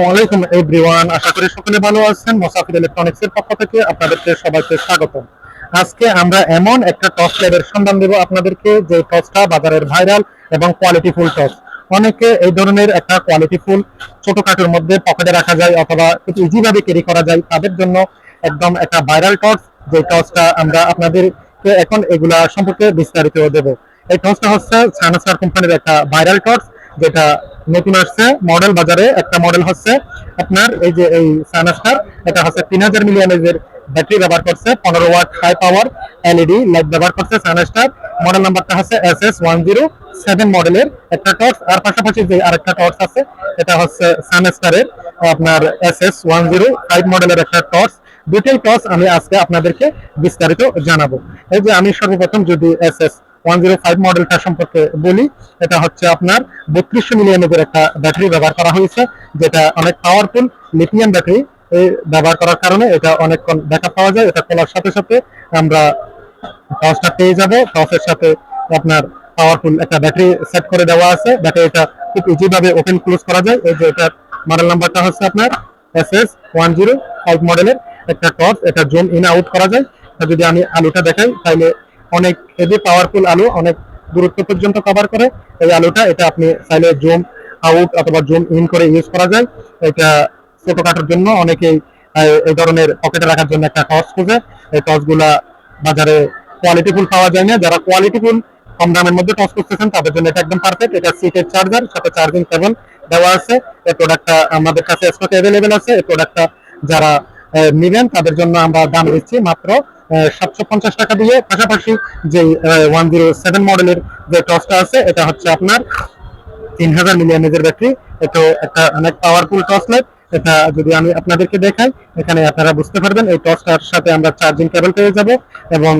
আসসালামু আলাইকুম এভরিওয়ান, আশা করি সকলে ভালো আছেন। মোসাফির ইলেকট্রনিক্স এর পক্ষ থেকে আপনাদেরকে সবাইকে স্বাগত আজকে আমরা এমন একটা টস ল্যাবের সন্ধান দেব আপনাদেরকে, যে টসটা বাজারের ভাইরাল এবং কোয়ালিটি ফুল টস। অনেকে এই ধরনের একটা কোয়ালিটি ফুল ছোটখাটোর মধ্যে পকেটে রাখা যায় অথবা খুব ইজি ভাবে ক্যারি করা যায়, তাদের জন্য একদম একটা ভাইরাল টস, যে টসটা আমরা আপনাদেরকে এখন এগুলা সম্পর্কে বিস্তারিত দেব। এই টসটা হচ্ছে সানাস্টার কোম্পানির একটা ভাইরাল টস। যেটা নতুন আসছে মডেল বাজারে একটা মডেল হচ্ছে আপনার এই যে এই সানাস্টার এটা হচ্ছে তিন হাজার মিলিয়ন এর ব্যাটারি ব্যবহার করছে, পনেরো watt high power LED light ব্যবহার করছে সানাস্টার মডেল নাম্বারটা হচ্ছে S S one zero seven মডেলের একটা টর্চ আর পাশাপাশি যে আরেকটা টর্চ আছে, এটা হচ্ছে সানাস্টারের আপনার S S one zero five মডেলের একটা টর্চ দুটোই টর্চ আমি আজকে আপনাদেরকে বিস্তারিত জানাব। এই যে আমি সর্বপ্রথম যদি S S one zero five মডেলটা সম্পর্কে বলি, এটা হচ্ছে আপনার বত্রিশশো মিলিয়নের একটা ব্যাটারি ব্যবহার করা হয়েছে, যেটা অনেক পাওয়ারফুল লিথিয়াম ব্যাটারি ব্যবহার করার কারণে এটা অনেকক্ষণ ব্যাকআপ পাওয়া যায়, এটা খোলার সাথে সাথে আমরা টসটা পেয়ে যাব টসের সাথে আপনার পাওয়ারফুল একটা ব্যাটারি সেট করে দেওয়া আছে ব্যাটারিটা খুব ইজি ওপেন ক্লোজ করা যায়, এই যে এটার মডেল নাম্বারটা হচ্ছে আপনার S S one zero five মডেলের একটা টর্চ এটা জুম ইন আউট করা যায় যদি আমি আলুটা দেখাই, তাহলে অনেক হেভি পাওয়ারফুল আলু, অনেক দূরত্ব পর্যন্ত কভার করে। এই আলুটা, এটা আপনি চাইলে জুম আউট অথবা জুম ইন করে ইউজ করা যায়। এটা ছোটখাটোর জন্য অনেকেই এই ধরনের পকেটে রাখার জন্য একটা টর্চ খোঁজে। এই টর্চগুলা বাজারে কোয়ালিটিফুল পাওয়া যায় না। যারা কোয়ালিটিফুল কম দামের মধ্যে টস করতেছেন তাদের জন্য এটা একদম পারফেক্ট এটা সিটের চার্জার সাথে চার্জিং কেবল দেওয়া আছে। এই প্রোডাক্টটা আমাদের কাছে স্টক অ্যাভেলেবেল আছে। এই প্রোডাক্টটা যারা নিবেন, তাদের জন্য আমরা দাম দিচ্ছি মাত্র সাতশো পঞ্চাশ টাকা দিয়ে পাশাপাশি যে ওয়ান জিরো সেভেন মডেলের যে টসটা আছে, এটা হচ্ছে আপনার তিন হাজার মিলিয়ন এর ব্যাটারি। এটা একটা অনেক পাওয়ারফুল টর্চ লাইট এটা যদি আমি আপনাদেরকে দেখাই, এখানে আপনারা বুঝতে পারবেন এই টর্চটার সাথে আমরা চার্জিং কেবল পেয়ে যাব এবং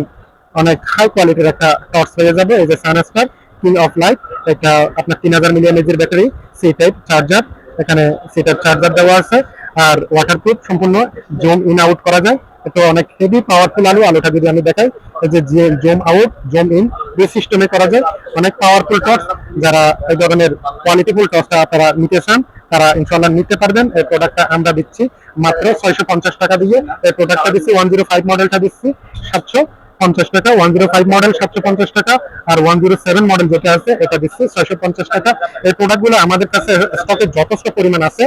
অনেক হাই কোয়ালিটির একটা টর্চ পেয়ে যাবে, এই যে সানস্টার কিং অফ লাইট এটা আপনার তিন হাজার মিলিয়ন এর ব্যাটারি সি টাইপ চার্জার এখানে সিটার চার্জার দেওয়া আছে। আর ওয়াটারপ্রুফ সম্পূর্ণ জুম ইন আউট করা যায়। এটা অনেক হেভি পাওয়ারফুল আলু, আলুটা যদি আমি দেখাই যে জুম আউট, জুম ইন দুই সিস্টেমে করা যায়। অনেক পাওয়ারফুল টর্চ যারা এই ধরনের কোয়ালিটিফুল টর্চটা তারা নিতে চান, তারা ইনশাল্লাহ নিতে পারবেন। এই প্রোডাক্টটা আমরা দিচ্ছি মাত্র ছয়শো পঞ্চাশ টাকা দিয়ে। এই প্রোডাক্টটা দিচ্ছি ওয়ান জিরো ফাইভ মডেলটা দিচ্ছি সাতশো। পঞ্চাশ টাকা ওয়ান জিরো ফাইভ মডেল সাতশো পঞ্চাশ টাকা আর ওয়ান জিরো সেভেন মডেল যেটা আছে, এটা দিচ্ছে ছয়শো পঞ্চাশ টাকা। এই প্রোডাক্টগুলো আমাদের কাছে স্টকে যথেষ্ট পরিমাণ আছে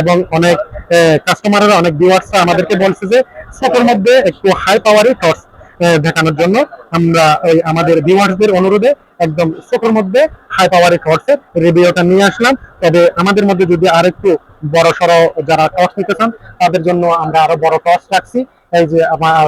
এবং অনেক কাস্টমাররা অনেক ভিউয়ার্সরা আমাদেরকে বলছে যে স্টকের মধ্যে একটু হাই পাওয়ারের টর্চ দেখানোর জন্য। আমরা ওই আমাদের ভিউয়ার্সদের অনুরোধে একদম ছোটর মধ্যে হাই পাওয়ারের টর্চের রিভিউটা নিয়ে আসলাম। তবে আমাদের মধ্যে যদি আরেকটু বড় সড়ো যারা টর্চ নিতে চান, তাদের জন্য আমরা আরও বড় টর্চ রাখছি। এই যে আমার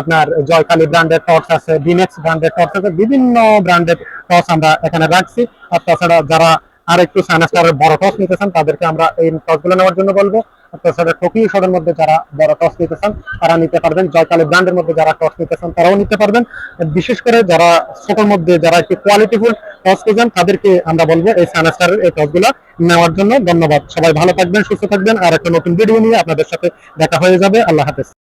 আপনার জয়কালী ব্র্যান্ডের টর্চ আছে ডিনেক্স ব্র্যান্ডের টর্চ আছে, বিভিন্ন ব্র্যান্ডের টর্চ আমরা এখানে রাখছি। আর তাছাড়া যারা আর একটু সাইনাস্টারের বড় টস নিতে চান, তাদেরকে আমরা এই টসগুলো নেওয়ার জন্য বলব। তাছাড়া টোকিও শোরের মধ্যে যারা বড় টস নিতে চান তারা নিতে পারবেন। জয়কালী ব্র্যান্ডের মধ্যে যারা নিতে চান, তারাও নিতে পারবেন। বিশেষ করে যারা ছোটোর মধ্যে যারা একটু কোয়ালিটিফুল টস খুঁজেন তাদেরকে আমরা বলব এই সাইনাস্টারের এই টসগুলো নেওয়ার জন্য। ধন্যবাদ। সবাই ভালো থাকবেন, সুস্থ থাকবেন। আর একটা নতুন ভিডিও নিয়ে আপনাদের সাথে দেখা হয়ে যাবে। আল্লাহ হাফেজ।